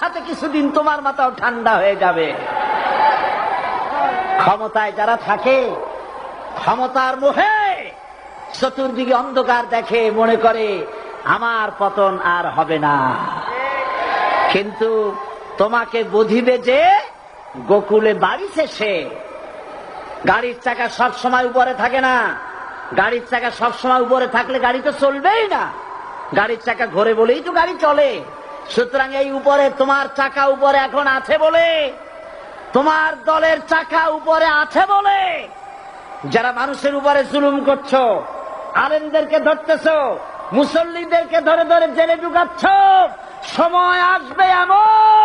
সাথে কিছুদিন তোমার মাথাও ঠান্ডা হয়ে যাবে। ক্ষমতায় যারা থাকে, ক্ষমতার মোহে চতুর্দিকে অন্ধকার দেখে মনে করে, আমার পতন আর হবে না। কিন্তু তোমাকে বুঝিবে যে, গোকুলে বাড়ি শেষে গাড়ির চাকা সব সময় উপরে থাকে না। গাড়ির চাকা সব সময় উপরে থাকলে গাড়ি তো চলবেই না। গাড়ির চাকা ঘোরে বলেই তো গাড়ি চলে। সুতরাং এই উপরে তোমার চাকা উপরে এখন আছে বলে, তোমার দলের চাকা উপরে আছে বলে, যারা মানুষের উপরে জুলুম করছ, আলেমদেরকে ধরতেছ, মুসল্লিদেরকে ধরে ধরে জেলে ঢুকাচ্ছ, সময় আসবে এমন